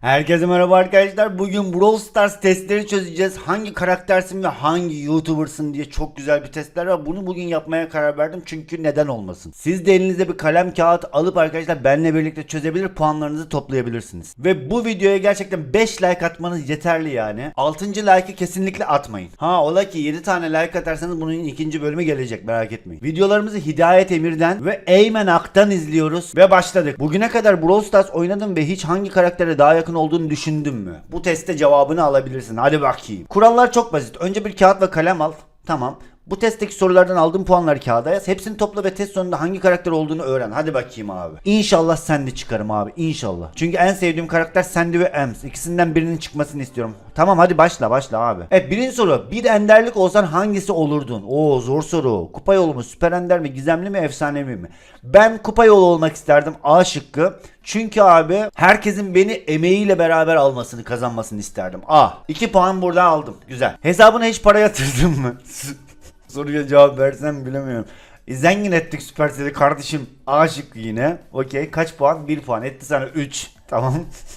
Herkese merhaba arkadaşlar. Bugün Brawl Stars testleri çözeceğiz. Hangi karaktersin ve hangi YouTuber'sın diye çok güzel bir testler var. Bunu bugün yapmaya karar verdim çünkü neden olmasın. Siz de elinizde bir kalem kağıt alıp arkadaşlar benimle birlikte çözebilir puanlarınızı toplayabilirsiniz. Ve bu videoya gerçekten 5 like atmanız yeterli yani. 6. like'ı kesinlikle atmayın. Ha ola ki 7 tane like atarsanız bunun ikinci bölümü gelecek merak etmeyin. Videolarımızı Hidayet Emir'den ve Eymen Ak'tan izliyoruz ve başladık. Bugüne kadar Brawl Stars oynadım ve hiç hangi karaktere daha yakın olduğunu düşündün mü? Bu testte cevabını alabilirsin. Hadi bakayım. Kurallar çok basit. Önce bir kağıt ve kalem al. Tamam. Bu testteki sorulardan aldığın puanları kağıda yaz. Hepsini topla ve test sonunda hangi karakter olduğunu öğren. Hadi bakayım abi. İnşallah Sandy çıkarım abi. İnşallah. Çünkü en sevdiğim karakter Sandy ve Ems. İkisinden birinin çıkmasını istiyorum. Tamam hadi başla başla abi. Evet birinci soru. Bir enderlik olsan hangisi olurdun? Oo zor soru. Kupa yolu mu? Süper ender mi? Gizemli mi? Efsanevi mi? Ben kupa yolu olmak isterdim. A şıkkı. Çünkü abi herkesin beni emeğiyle beraber almasını kazanmasını isterdim. A. 2 puan burada aldım. Güzel. Hesabına hiç para yatırdın mı? Soruya cevap versem bilemiyorum. E, Zengin ettik Supercell'i kardeşim. A şıkkı yine. Okey. Kaç puan? 1 puan. Etti sana 3. Tamam.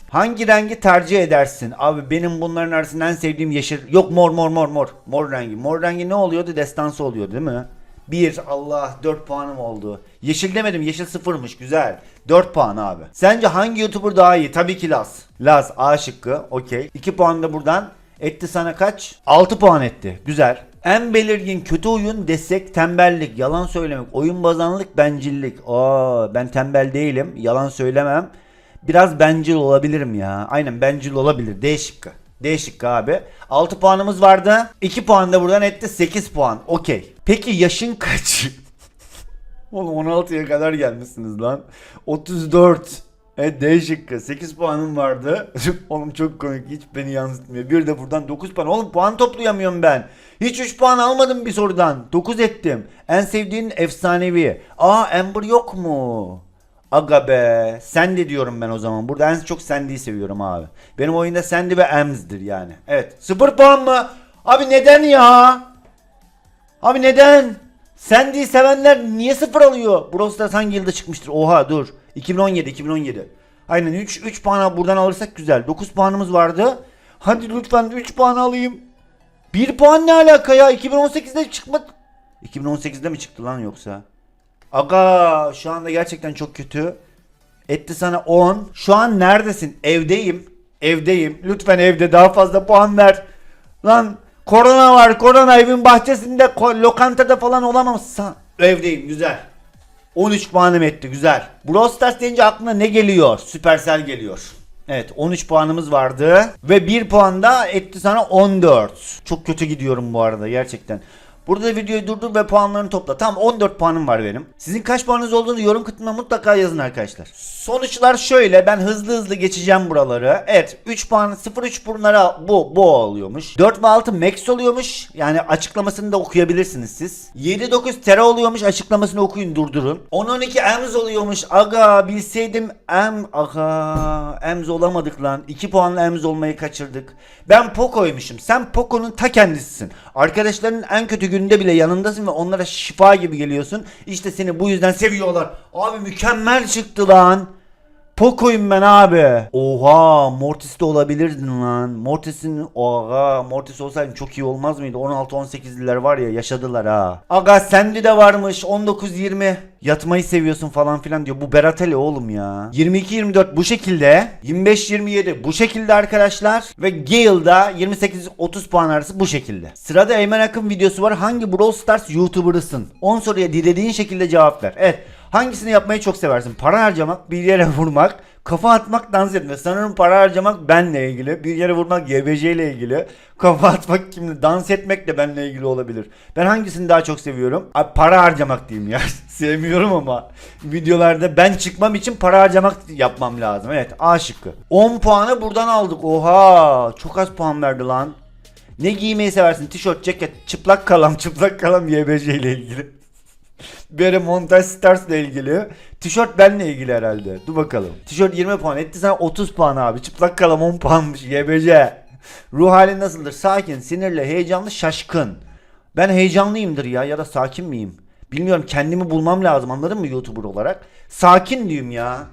Hangi rengi tercih edersin? Abi benim bunların arasında en sevdiğim yeşil. Yok mor mor mor mor. Mor rengi. Mor rengi ne oluyordu? Destansı oluyordu değil mi? 1 Allah 4 puanım oldu. Yeşil demedim yeşil sıfırmış güzel. 4 puan abi. Sence hangi YouTuber daha iyi? Tabii ki Laz. Laz A şıkkı okey. 2 puan da buradan. Etti sana kaç? 6 puan etti. Güzel. En belirgin kötü oyun desek tembellik, yalan söylemek, oyun bazanlık, bencillik. Aa ben tembel değilim. Yalan söylemem. Biraz bencil olabilirim ya. Aynen bencil olabilir. D şıkkı. D şıkkı abi. 6 puanımız vardı. 2 puan da buradan etti. 8 puan. Okey. Peki yaşın kaç? Oğlum 16'ya kadar gelmişsiniz lan. 34. Evet D şıkkı. 8 puanım vardı. Oğlum çok komik. Hiç beni yansıtmıyor. Bir de buradan 9 puan. Oğlum puan toplayamıyorum ben. Hiç 3 puan almadım bir sorudan. 9 ettim. En sevdiğin efsanevi. Aa Amber yok mu? Aga be. Sandy diyorum ben o zaman. Burada en çok Sandy'yi seviyorum abi. Benim oyunda Sandy ve Ems'dir yani. Evet. 0 puan mı? Abi neden ya? Abi neden? Sandy'yi sevenler niye sıfır alıyor? Brawl Stars hangi yılda çıkmıştır? Oha dur. 2017 2017. Aynen 3 3 puan buradan alırsak güzel. 9 puanımız vardı. Hadi lütfen 3 puan alayım. 1 puan ne alaka ya? 2018'de çıkmadı. 2018'de mi çıktı lan yoksa? Aga şu anda gerçekten çok kötü. Etti sana 10. Şu an neredesin? Evdeyim. Evdeyim. Lütfen evde daha fazla puan ver. Lan korona var. Korona evin bahçesinde lokantada falan olamazsa. Evdeyim güzel. 13 puanım etti güzel. Brawl Stars deyince aklına ne geliyor? Supercell geliyor. Evet 13 puanımız vardı. Ve 1 puan da etti sana 14. Çok kötü gidiyorum bu arada gerçekten. Burada da videoyu durdur ve puanlarını topla. Tamam 14 puanım var benim. Sizin kaç puanınız olduğunu yorum kısmına mutlaka yazın arkadaşlar. Sonuçlar şöyle. Ben hızlı hızlı geçeceğim buraları. Evet 3 puan 0-3 bunlara bu bu oluyormuş. 4 ve 6 max oluyormuş. Yani açıklamasını da okuyabilirsiniz siz. 7-9 tera oluyormuş. Açıklamasını okuyun durdurun. 10-12 ems oluyormuş. Aga bilseydim em aga ems olamadık lan. 2 puanla ems olmayı kaçırdık. Ben Poco'ymuşum. Sen Poco'nun ta kendisisin. Arkadaşlarının en kötü gününde bile yanındasın ve onlara şifa gibi geliyorsun. İşte seni bu yüzden seviyorlar. Abi mükemmel çıktı lan. Poco'yum ben abi. Oha Mortis de olabilirdin lan. Mortis'in oha Mortis olsaydın çok iyi olmaz mıydı? 16-18'liler var ya yaşadılar ha. Aga sende de varmış 19-20. Yatmayı seviyorsun falan filan diyor. Bu Berateli oğlum ya. 22-24 bu şekilde. 25-27 bu şekilde arkadaşlar. Ve Gale'da 28-30 puan arası bu şekilde. Sırada Eymen Akın videosu var. Hangi Brawl Stars YouTuber'ısın? 10 soruya dilediğin şekilde cevap ver. Evet. Hangisini yapmayı çok seversin? Para harcamak, bir yere vurmak, kafa atmak, dans etmek. Sanırım para harcamak benle ilgili. Bir yere vurmak YBC ile ilgili. Kafa atmak kimle? Dans etmek de benle ilgili olabilir. Ben hangisini daha çok seviyorum? Abi para harcamak diyeyim ya. Sevmiyorum ama videolarda ben çıkmam için para harcamak yapmam lazım. Evet A şıkkı. 10 puanı buradan aldık. Oha! Çok az puan verdi lan. Ne giymeyi seversin? Tişört, ceket, çıplak kalam, çıplak kalam YBC ile ilgili. Böyle montaj stars ile ilgili. Tişört benle ilgili herhalde. Dur bakalım. Tişört 20 puan etti sana 30 puan abi. Çıplak kalam 10 puanmış YBC. Ruh halin nasıldır? Sakin, sinirli, heyecanlı, şaşkın. Ben heyecanlıyımdır ya ya da sakin miyim? Bilmiyorum kendimi bulmam lazım anladın mı YouTuber olarak? Sakin diyeyim ya.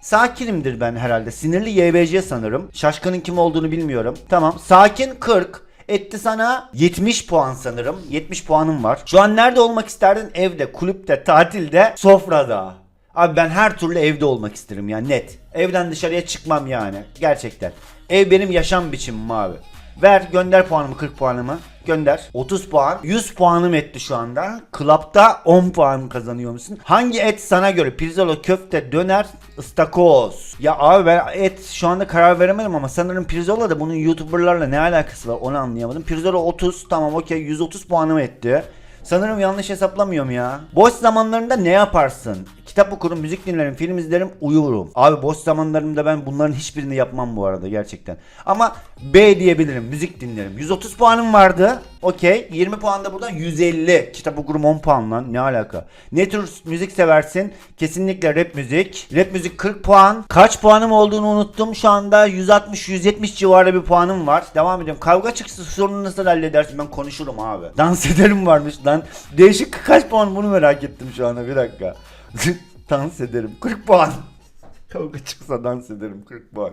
Sakinimdir ben herhalde. Sinirli YBC sanırım. Şaşkının kim olduğunu bilmiyorum. Tamam. Sakin 40. Etti sana 70 puan sanırım. 70 puanım var. Şu an nerede olmak isterdin? Evde, kulüpte, tatilde, sofrada. Abi ben her türlü evde olmak isterim ya net. Evden dışarıya çıkmam yani. Gerçekten. Ev benim yaşam biçimim abi. Ver gönder puanımı 40 puanımı. Gönder. 30 puan. 100 puanım etti şu anda. Klapta 10 puan kazanıyor musun? Hangi et sana göre? Pirzola, köfte, döner, ıstakoz. Ya abi ben et şu anda karar veremedim ama sanırım pirzola da bunun YouTuber'larla ne alakası var onu anlayamadım. Pirzola 30 tamam okey 130 puanım etti. Sanırım yanlış hesaplamıyorum ya. Boş zamanlarında ne yaparsın? Kitap okurum, müzik dinlerim, film izlerim, uyurum. Abi boş zamanlarımda ben bunların hiçbirini yapmam bu arada gerçekten. Ama B diyebilirim, müzik dinlerim. 130 puanım vardı. Okey. 20 puan da buradan 150. Kitap okurum 10 puan lan. Ne alaka? Ne tür müzik seversin? Kesinlikle rap müzik. Rap müzik 40 puan. Kaç puanım olduğunu unuttum. Şu anda 160-170 civarı bir puanım var. Devam ediyorum. Kavga çıksa sorunu nasıl halledersin? Ben konuşurum abi. Dans ederim varmış lan. Değişik kaç puan bunu merak ettim şu anda. Bir dakika. dans ederim. 40 puan. Kavga çıksa dans ederim 40 puan.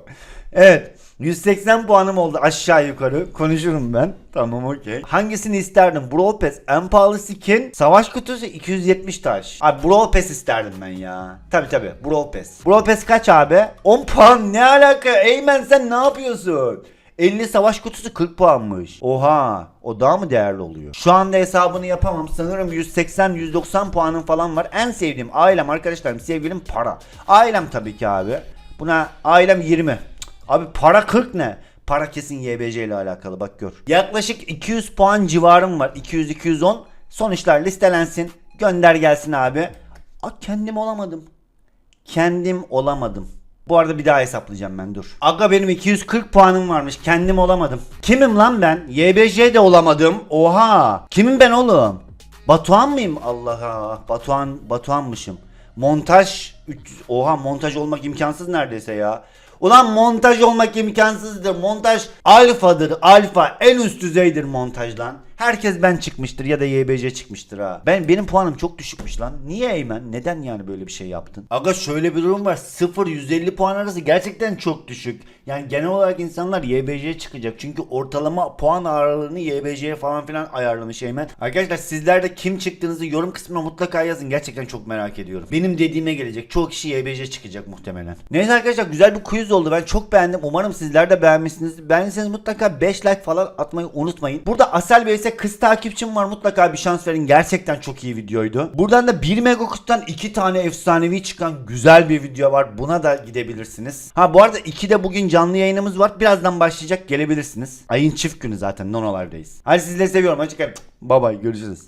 Evet. 180 puanım oldu aşağı yukarı. Konuşurum ben. Tamam okey. Hangisini isterdim? Brawl Pass en pahalı skin. Savaş kutusu 270 taş. Abi Brawl Pass isterdim ben ya. Tabi tabi Brawl Pass. Brawl Pass kaç abi? 10 puan ne alaka? Eymen sen ne yapıyorsun? 50 savaş kutusu 40 puanmış. Oha. O daha mı değerli oluyor? Şu anda hesabını yapamam. Sanırım 180-190 puanım falan var. En sevdiğim ailem, arkadaşlarım, sevgilim para. Ailem tabii ki abi. Buna ailem 20. Cık, Abi para 40 ne? Para kesin YBC ile alakalı bak gör. Yaklaşık 200 puan civarım var. 200-210. Sonuçlar listelensin. Gönder gelsin abi. Aa, kendim olamadım. Kendim olamadım. Bu arada bir daha hesaplayacağım ben dur. Aga benim 240 puanım varmış. Kendim olamadım. Kimim lan ben? YBJ de olamadım. Oha. Kimim ben oğlum? Batuhan mıyım? Allah'a. Batuhan Batuhanmışım. Montaj 300 Oha montaj olmak imkansız neredeyse ya. Ulan montaj olmak imkansızdır. Montaj alfadır. Alfa en üst düzeydir montaj lan. Herkes ben çıkmıştır ya da YBC çıkmıştır ha. Ben benim puanım çok düşükmüş lan. Niye Eymen? Neden yani böyle bir şey yaptın? Aga şöyle bir durum var. 0 150 puan arası gerçekten çok düşük. Yani genel olarak insanlar YBC çıkacak. Çünkü ortalama puan aralığını YBC'ye falan filan ayarlamış Eymen. Arkadaşlar sizler de kim çıktığınızı yorum kısmına mutlaka yazın. Gerçekten çok merak ediyorum. Benim dediğime gelecek. Çoğu kişi YBC çıkacak muhtemelen. Neyse arkadaşlar güzel bir quiz oldu. Ben çok beğendim. Umarım sizler de beğenmişsiniz. Beğendiyseniz mutlaka 5 like falan atmayı unutmayın. Burada Asel Bey ise kız takipçim var. Mutlaka bir şans verin. Gerçekten çok iyi videoydu. Buradan da 1 Megakut'tan 2 tane efsanevi çıkan güzel bir video var. Buna da gidebilirsiniz. Ha bu arada 2'de bugün canlı yayınımız var. Birazdan başlayacak. Gelebilirsiniz. Ayın çift günü zaten. Nonolardayız. Hadi sizleri seviyorum. Hoşçakalın. Bye bye. Görüşürüz.